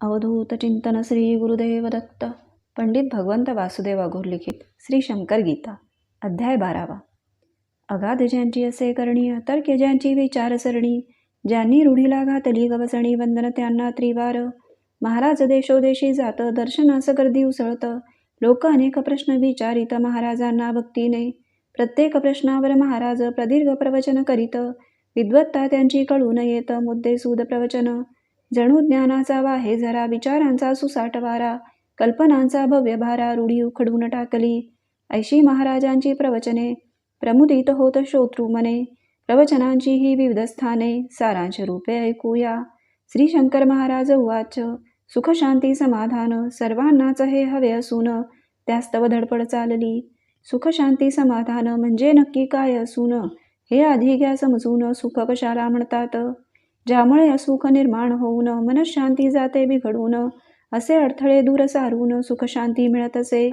अवधूत चिंतन श्री गुरुदेव दत्त पंडित भगवंत वासुदेव अघोर लिखित श्री शंकर गीता अध्याय बारावा. अगाध ज्यांची असे करणी तर्क्य ज्यांची विचारसरणी ज्यांनी रूढीला घातली गवसणी वंदन त्यांना त्रिवार. महाराज देशोदेशी जात दर्शनास गर्दी उसळत लोक अनेक प्रश्न विचारित महाराजांना भक्तीने. प्रत्येक प्रश्नावर महाराज प्रदीर्घ प्रवचन करीत. विद्वत्ता त्यांची कळून येत मुद्दे सूद प्रवचन. जणू ज्ञानाचा वाहे जरा विचारांचा सुसाटवारा कल्पनांचा भव्य भारा रूढी उखडून टाकली. ऐशी महाराजांची प्रवचने प्रमुदित होत श्रोतृ मने. प्रवचनांची ही विविध स्थाने सारांश रूपे ऐकूया. श्री शंकर महाराज उवाच सुख शांती समाधान सर्वांनाच हे हवे असून त्यास्तव धडपड चालली. सुख शांती समाधान म्हणजे नक्की काय असून हे आधी घ्या समजून सुख कशाला म्हणतात? ज्यामुळे असुख निर्माण होऊन मनशांती जाते बिघडून. असे अडथळे दूर सारून सुखशांती मिळत असे.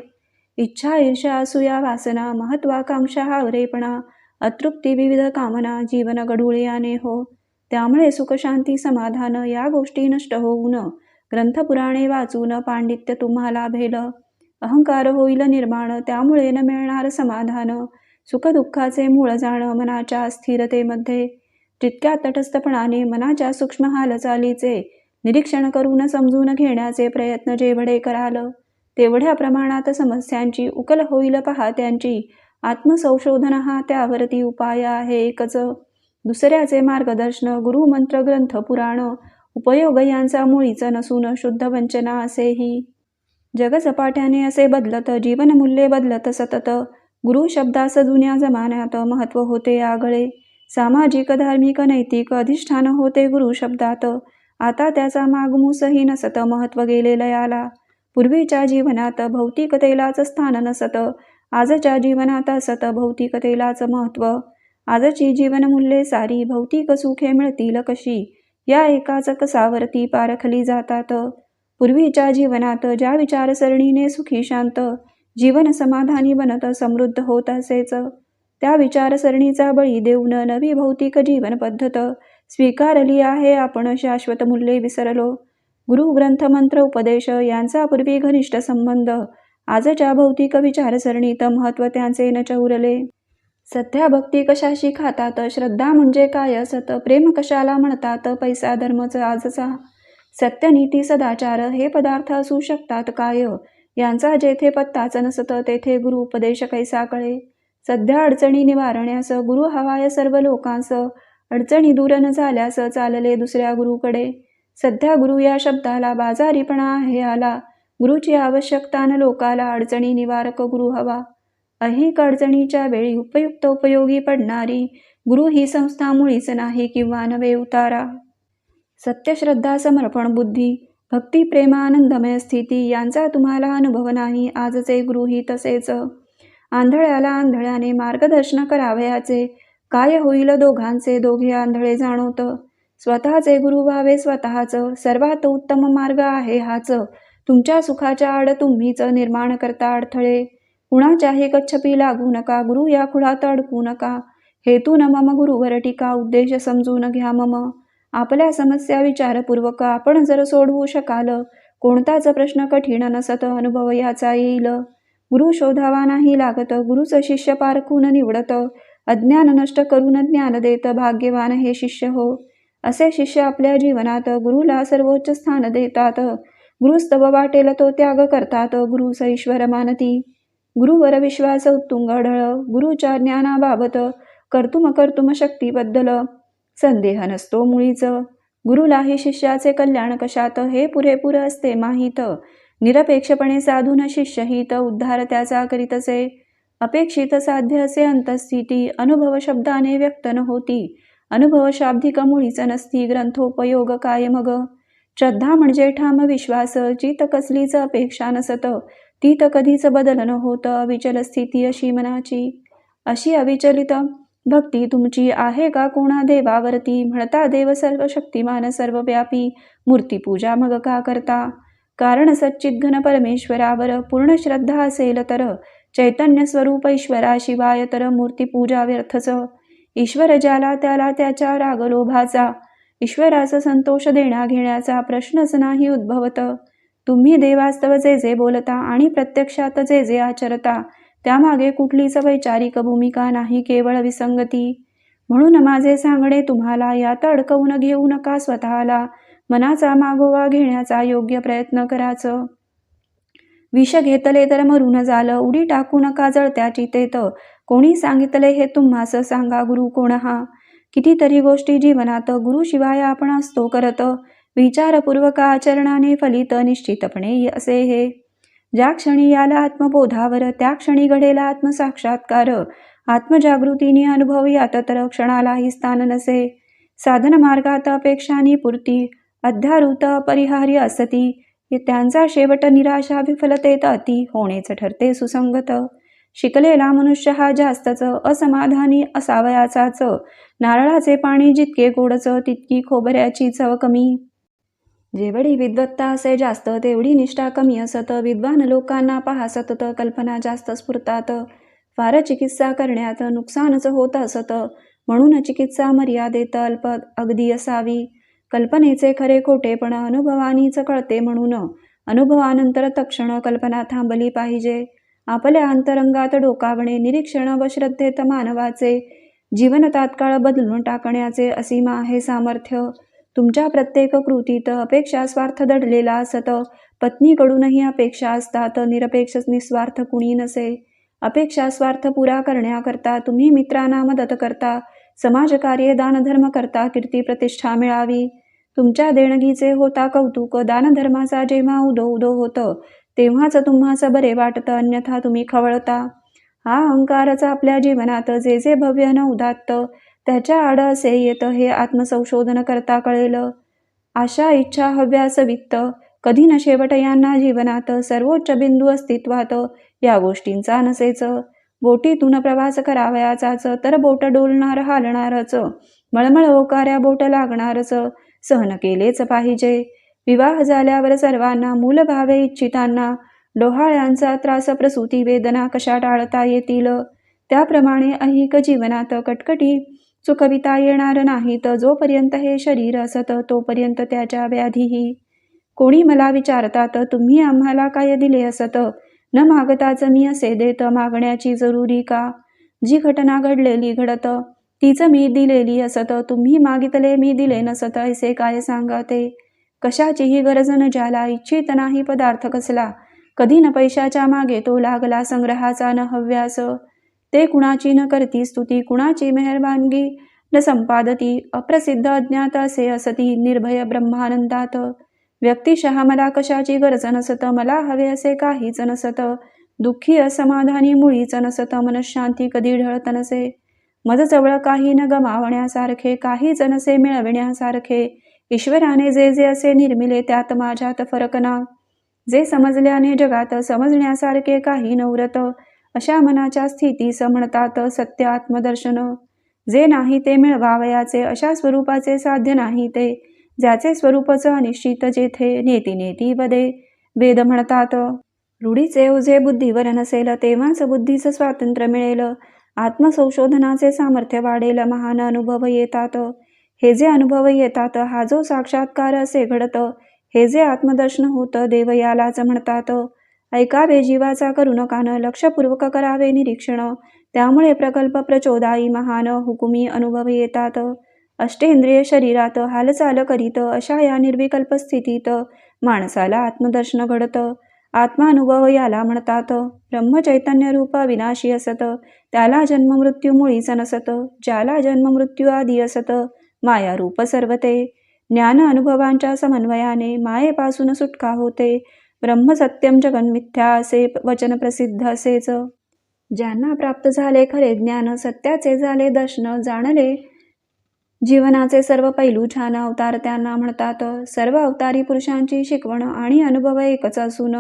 इच्छा ईर्षा असूया वासना महत्वाकांक्षा हावरेपणा अतृप्ती विविध कामना जीवन गडुळियाने हो. त्यामुळे सुखशांती समाधान या गोष्टी नष्ट होऊन. ग्रंथपुराणे वाचून पांडित्य तुम्हाला भेल. अहंकार होईल निर्माण त्यामुळे न मिळणार समाधान. सुखदुःखाचे मूळ जाण मनाच्या स्थिरतेमध्ये तितक्या तटस्थपणाने मनाच्या सूक्ष्म हालचालीचे निरीक्षण करून समजून घेण्याचे प्रयत्न जेवढे कराल तेवढ्या प्रमाणात समस्यांची उकल होईल पहा. त्यांची आत्मसंशोधन हा त्यावरती उपाय आहे एकच. दुसऱ्याचे मार्गदर्शन गुरुमंत्र ग्रंथ पुराण उपयोग यांचा मुळीच नसून शुद्ध वंचना असेही. जगसपाट्याने असे बदलत जीवनमूल्ये बदलत सतत गुरु शब्दास जुन्या जमान्यात महत्त्व होते आगळे. सामाजिक धार्मिक नैतिक अधिष्ठान होते गुरु शब्दात. आता त्याचा मागमूसही नसत महत्त्व गेलेलं आला पूर्वीच्या जीवनात भौतिकतेलाच स्थान नसत. आजच्या जीवनात असत भौतिकतेलाच महत्त्व आजची जीवनमूल्ये सारी भौतिक सुखे मिळतील कशी? या एकाच कसावरती पारखली जातात. पूर्वीच्या जीवनात ज्या विचारसरणीने सुखी शांत जीवन समाधानी बनत समृद्ध होत असेच. त्या विचारसरणीचा बळी देऊन नवी भौतिक जीवन पद्धत स्वीकारली आहे आपण शाश्वत मूल्ये विसरलो. गुरु ग्रंथमंत्र उपदेश यांचा पूर्वी घनिष्ठ संबंध आजच्या भौतिक विचारसरणीत महत्त्व त्यांचे न चौरले. सध्या भक्ती कशाशी खातात श्रद्धा म्हणजे काय? असत प्रेम कशाला म्हणतात? पैसा धर्मच आजचा. सत्यनीती सदाचार हे पदार्थ असू शकतात काय? यांचा जेथे पत्ताच नसत तेथे गुरु उपदेश कैसा कळे? सध्या अडचणी निवारण्यास गुरु हवाय सर्व लोकांस अडचणी दूर न झाल्यास चालले दुसऱ्या गुरुकडे. सध्या गुरु या शब्दाला बाजारीपणा हे आला. गुरुची आवश्यकता न लोकाला अडचणी निवारक गुरु हवा. अनेक अडचणीच्या वेळी उपयुक्त उपयोगी पडणारी गुरु ही संस्था मुळीच नाही किंवा नवे उतारा. सत्यश्रद्धा समर्पण बुद्धी भक्ती प्रेमानंदमय स्थिती यांचा तुम्हाला अनुभव नाही. आजचे गुरुही तसेच. आंधळ्याला आंधळ्याने मार्गदर्शन करावयाचे काय होईल दोघांचे दोघे आंधळे जाणवत स्वतःचे गुरु व्हावे स्वतःच. सर्वात उत्तम मार्ग आहे हाच. तुमच्या सुखाच्या आड तुम्हीच निर्माण करता अडथळे. कुणाच्याही कच्छपी लागू नका. गुरु या खुळात अडकू नका. हेतू न मम गुरुवर टीका. उद्देश समजून घ्या मम. आपल्या समस्या विचारपूर्वक आपण जर सोडवू शकाल. कोणताच प्रश्न कठीण नसत. अनुभव याचा येईल. गुरु शोधावा नाही लागत गुरुच शिष्य पारखून निवडत. अज्ञान नष्ट करून ज्ञान देत भाग्यवान हे शिष्य हो. असे शिष्य आपल्या जीवनात गुरुला सर्वोच्च स्थान देतात. गुरुस्तव वाटेल तो त्याग करतात गुरु ईश्वर मानती. गुरुवर विश्वास उत्तुंग ढळ गुरुच्या ज्ञानाबाबत कर्तुम कर्तुम शक्तीबद्दल संदेह नसतो मुळीच. गुरुलाही शिष्याचे कल्याण कशात? हे पुरेपूर असते माहीत. निरपेक्षपणे साधून शिष्यहित उद्धार त्याचा करीतसे. अपेक्षित साध्य असे अंतस्थिती अनुभव शब्दाने व्यक्त न होती. अनुभव शाब्दिक मुळीच नसती ग्रंथोपयोग काय मग? श्रद्धा म्हणजे ठाम विश्वास चित कसलीच अपेक्षा नसत. ती तर कधीच बदल न होत अविचल स्थिती अशी मनाची. अशी अविचलित भक्ती तुमची आहे का कोणा देवावरती? म्हणता देव सर्व शक्तिमान सर्वव्यापी. मूर्तीपूजा मग का करता? कारण सच्चिद्घन घन परमेश्वरावर पूर्ण श्रद्धा असेल तर चैतन्य स्वरूप ईश्वराशिवाय तर मूर्तीपूजा व्यर्थच ईश्वर ज्याला त्याला त्याच्या रागलोभाचा ईश्वराचा संतोष देण्या घेण्याचा प्रश्नच नाही उद्भवत. तुम्ही देवास्तव जे जे बोलता आणि प्रत्यक्षात जे जे आचरता त्यामागे कुठलीच वैचारिक भूमिका नाही केवळ विसंगती. म्हणून माझे सांगणे तुम्हाला यात अडकवून घेऊ नका स्वतःला. मनाचा मागोवा घेण्याचा योग्य प्रयत्न करायचं. विष घेतले तर मरून झालं उडी टाकू नका जळत्या चितेत. कोणी सांगितले हे तुम्हास सांगा गुरु कोण हा? कितीतरी गोष्टी जीवनात गुरुशिवाय आपण असतो करत. विचारपूर्वक आचरणाने फलित निश्चितपणे असे हे. ज्या क्षणी याला आत्मबोधावर त्या क्षणी घडेला आत्मसाक्षात्कार. आत्मजागृतीने अनुभव यात तर क्षणालाही स्थान नसे. साधन मार्गात अपेक्षानी पूर्ती अध्यारुत अपरिहार्य असती. त्यांचा शेवट निराशा विफलतेत अति होणेच ठरते सुसंगत. शिकलेला मनुष्य हा जास्तच असमाधानी असावयाचाच. नारळाचे पाणी जितके गोडच तितकी खोबऱ्याची चव कमी. जेवढी विद्वत्ता असे जास्त तेवढी निष्ठा कमी असत. विद्वान लोकांना पहा सतत कल्पना जास्त स्फुरतात. फार चिकित्सा करण्यात नुकसानच होत असत. म्हणून चिकित्सा मर्यादेत अल्प अगदी असावी. कल्पनेचे खरे खोटेपण अनुभवानीच कळते म्हणून. अनुभवानंतर तक्षण कल्पना थांबली पाहिजे. आपल्या अंतरंगात डोकावणे निरीक्षण व श्रद्धेत मानवाचे जीवन तात्काळ बदलून टाकण्याचे असीम आहे सामर्थ्य. तुमच्या प्रत्येक कृतीत अपेक्षा स्वार्थ दडलेला असत. पत्नीकडूनही अपेक्षा असतात निरपेक्ष निस्वार्थ कुणी नसे. अपेक्षा स्वार्थ पुरा करण्याकरता तुम्ही मित्रांना मदत करता समाजकार्य दानधर्म करता कीर्ती प्रतिष्ठा मिळावी. तुमच्या देणगीचे होता कौतुक दानधर्माचा जेव्हा उदो उदो होतं तेव्हाच तुम्हाच बरे वाटतं अन्यथा तुम्ही खवळता. हा अहंकारच आपल्या जीवनात जे जे भव्य न उदात्त त्याच्या आड असे येतं हे आत्मसंशोधन करता कळेल. आशा इच्छा हव्यास वित्त कधी न शेवट यांना जीवनात सर्वोच्च बिंदू अस्तित्वात या गोष्टींचा नसेच. बोटीतून प्रवास करावयाचाच तर बोट डोलणार हालणारच मळमळ ओकाऱ्या बोट लागणारच सहन केलेच पाहिजे. विवाह झाल्यावर सर्वांना मूलभावे इच्छितांना डोहाळ्यांचा त्रास प्रसूती वेदना कशा टाळता येतील? त्याप्रमाणे ऐहिक जीवनात कटकटी चुकविता येणार नाहीत. जोपर्यंत हे शरीर असत तोपर्यंत त्याच्या व्याधीही. कोणी मला विचारतात तुम्ही आम्हाला काय दिले असत? न मागताच मी असे देत मागण्याची जरुरी का? जी घटना घडलेली घडत तीच मी दिलेली असत तुम्ही मागितले मी दिले नसत असे काय सांगते? कशाचीही गरज न ज्याला इच्छित नाही पदार्थ कसला. कधी न पैशाच्या मागे तो लागला संग्रहाचा न हव्यास. ते कुणाची न करती स्तुती कुणाची मेहरबानगी? न संपादती अप्रसिद्ध अज्ञात असे असती निर्भय ब्रह्मानंदात. व्यक्तिशः मला कशाची गरज नसत मला हवे असे काहीच नसत. दुःखी असमाधानी मुळीच नसत मनशांती कधी ढळत नसे? मजजवळ काही न गमावण्यासारखे काहीच नसे मिळविण्यासारखे. ईश्वराने जे जे असे निर्मिले त्यात माझ्यात फरक ना. जे समजल्याने जगात समजण्यासारखे काही नवरत अशा मनाच्या स्थिती म्हणतात सत्य आत्मदर्शन. जे नाही ते मिळवावयाचे अशा स्वरूपाचे साध्य नाही ते. ज्याचे स्वरूपच अनिश्चित जेथे नेती नेती वदे. वेद म्हणतात रूढीचे ओझे बुद्धीवर नसेल तेव्हाच बुद्धीचं स्वातंत्र्य मिळेल. आत्मसंशोधनाचे सामर्थ्य वाढेल महान अनुभव येतात. हे जे अनुभव येतात हा जो साक्षात्कार असे घडतं हे जे आत्मदर्शन होतं देव यालाच म्हणतात. ऐकावे जीवाचा करू कान लक्षपूर्वक करावे निरीक्षण. त्यामुळे प्रकल्प प्रचोदाई महान हुकुमी अनुभव येतात. अष्टेंद्रिय शरीरात हालचाल करीत अशा या निर्विकल्प स्थितीत माणसाला आत्मदर्शन घडतं. आत्मानुभव याला म्हणतात. ब्रह्मचैतन्य रूप विनाशी असत. त्याला जन्ममृत्यू मुळीच नसत. ज्याला जन्ममृत्यू आदी असत मायारूप सर्वते. ज्ञान अनुभवांच्या समन्वयाने मायेपासून सुटका होते. ब्रह्मसत्यम जगन्मिथ्या असे वचन प्रसिद्ध असेच. ज्यांना प्राप्त झाले खरे ज्ञान सत्याचे झाले दर्शन जाणले जीवनाचे सर्व पैलू छान अवतार त्यांना म्हणतात. सर्व अवतारी पुरुषांची शिकवण आणि अनुभव एकच असून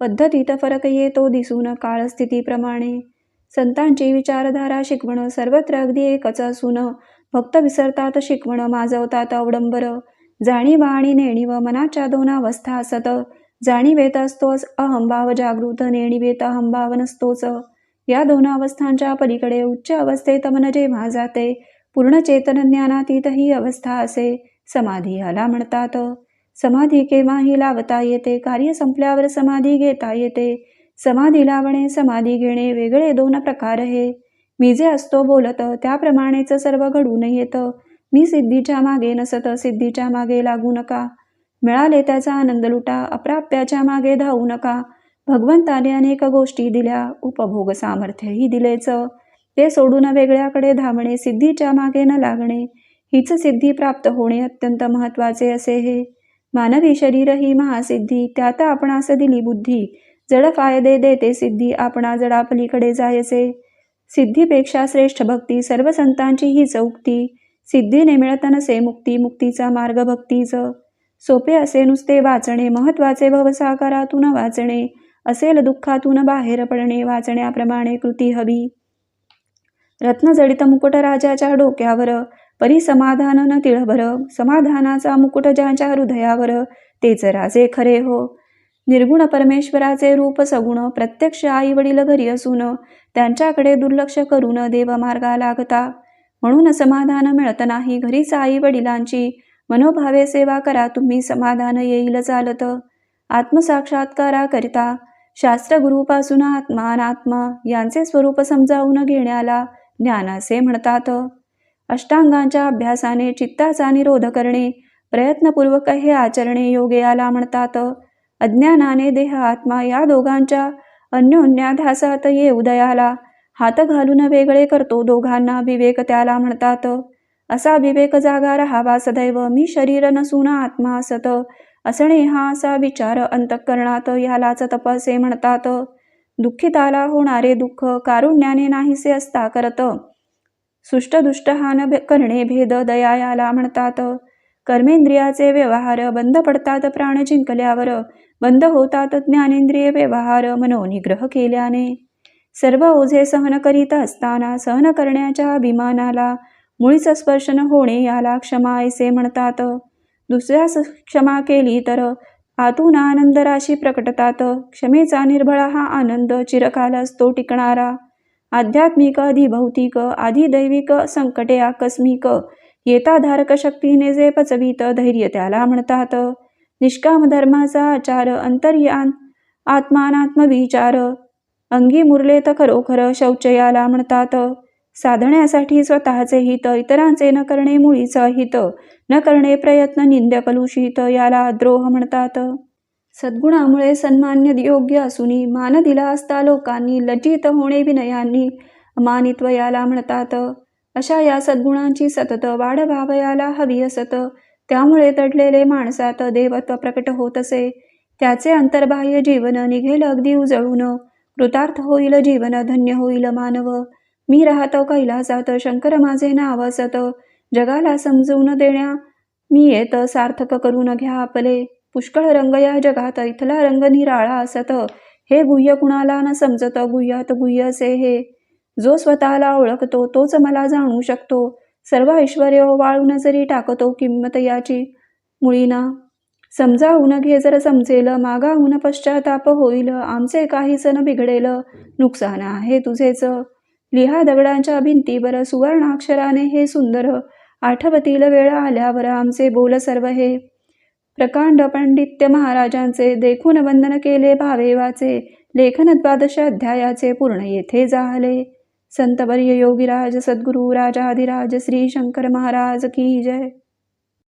पद्धतीत फरक येतो दिसून काळस्थितीप्रमाणे संतांची विचारधारा शिकवण सर्वत्र अगदी एकच असून भक्त विसरतात शिकवण माजवतात अवडंबर. जाणीव आणि नेणीव मनाच्या दोन अवस्था असत. जाणीवेत असतोच अहंभाव जागृत नेणीवेत अहंभाव नसतोच. या दोन अवस्थांच्या पलीकडे उच्च अवस्थेत मन जेव्हा जाते पूर्ण चेतन ज्ञानातीत ही अवस्था असे समाधी याला म्हणतात. समाधी केव्हाही लावता येते? कार्य संपल्यावर समाधी घेता येते. समाधी लावणे समाधी घेणे वेगळे दोन प्रकार हे. मी जे असतो बोलत त्याप्रमाणेच सर्व घडून येतं. मी सिद्धीच्या मागे नसत सिद्धीच्या मागे लागू नका. मिळाले त्याचा आनंद लुटा अप्राप्याच्या मागे धावू नका. भगवंताने अनेक गोष्टी दिल्या उपभोग सामर्थ्यही दिलेच. ते सोडून वेगळ्याकडे धावणे सिद्धीच्या मागे न लागणे हीच सिद्धी प्राप्त होणे अत्यंत महत्त्वाचे असे हे. मानवी शरीर ही महासिद्धी त्यात आपणास दिली बुद्धी. जड फायदे देते सिद्धी आपणा जडापलीकडे जायचे. सिद्धीपेक्षा श्रेष्ठ भक्ती सर्व संतांची हीच उक्ती. सिद्धीने मिळत नसे मुक्ती मुक्तीचा मार्ग भक्तीच. सोपे असे नुसते वाचणे महत्त्वाचे भवसाकारातून वाचणे. असेल दुःखातून बाहेर पडणे वाचण्याप्रमाणे कृती हवी. रत्नजडित मुकुट राजाच्या डोक्यावर परिसमाधान न तिळभर समाधानाचा मुकुट ज्याच्या हृदयावर तेच राजे खरे हो. निर्गुण परमेश्वराचे रूप सगुण प्रत्यक्ष आई वडील घरी असून त्यांच्याकडे दुर्लक्ष करून देवमार्गा लागता. म्हणून समाधान मिळत नाही घरीच आई वडिलांची मनोभावे सेवा करा तुम्ही समाधान येईल चालत. आत्मसाक्षात्काराकरिता शास्त्रगुरूपासून आत्मा अनात्मा यांचे स्वरूप समजावून घेण्याला ज्ञानासे म्हणतात. अष्टांगांच्या अभ्यासाने चित्ताचा निरोध करणे प्रयत्नपूर्वक हे आचरणे योगे याला म्हणतात. अज्ञानाने देह आत्मा या दोघांच्या अन्योन्याध्यासात ये उदयाला. हात घालून वेगळे करतो दोघांना विवेक त्याला म्हणतात. असा विवेक जागा राहावा सदैव मी शरीर नसून आत्मा असत. असणे हा असा विचार अंतःकरणात यालाच तपसे म्हणतात. दुःखिताला होणारे दुःख कारुण्याने नाहीसे असता करत. सुष्टदुष्ट हान करणे भेद दया याला म्हणतात कर्मेंद्रियाचे व्यवहार बंद पडतात प्राण जिंकल्यावर बंद होतात. ज्ञानेंद्रिय व्यवहार मनोनिग्रह केल्याने सर्व ओझे सहन करीत असताना सहन करण्याच्या अभिमानाला मुळीच स्पर्शन होणे याला क्षमा ऐसे म्हणतात. दुसऱ्यास क्षमा केली तर आतून आनंद राशी प्रकटतात. क्षमेचा निर्भळा हा आनंद चिरकाल असतो टिकणारा. आध्यात्मिक अधिभौतिक आधिदैविक संकटे आकस्मिक. येताधारक शक्तीने जे पचवीत धैर्य त्याला म्हणतात. निष्काम धर्माचा आचार अंतर्यान आत्मानात्मविचार. अंगी मुरले तर खरोखर शौचयाला म्हणतात. साधण्यासाठी स्वतःचे हित इतरांचे न करणे मुळीच हित न करणे प्रयत्न निंद्य कलुषित याला द्रोह म्हणतात. सद्गुणामुळे सन्मान्य योग्य असूनी मान दिला असता लोकांनी लज्जित होणे विनयांनी अमानित्व याला म्हणतात. अशा या सद्गुणांची सतत वाढ व्हावयाला हवी असत. त्यामुळे तडलेले माणसात देवत्व प्रकट होत असे. त्याचे अंतर्बाह्य जीवन निघेल अगदी उजळून. कृतार्थ होईल जीवन धन्य होईल मानव. मी राहतो कैलासात शंकर माझे नाव असत. जगाला समजून देण्या मी येत सार्थक करून घ्या आपले. पुष्कळ रंग या जगात इथला रंग निराळा असत. हे गुह्य कुणाला न समजत गुह्यात गुह्य असे हे. जो स्वतःला ओळखतो तोच मला जाणू शकतो. सर्व ऐश्वर वाळून जरी टाकतो किंमत याची मुळीना. समजाहून घे जर समजेल मागाहून पश्चाताप होईल. आमचे काहीच न बिघडेल नुकसान आहे तुझेच. लिहा दगडांच्या भिंतीवर सुवर्णाक्षराने हे सुंदर. आठवतील वेळ आल्यावर आमचे बोल सर्व हे. प्रकांड पंडित्य महाराजांचे देखून वंदन केले भावेवाचे. लेखन द्वादश अध्यायाचे पूर्ण येथे झाले. संतवर्य योगीराज सद्गुरू राजाधिराज श्री शंकर महाराज की जय.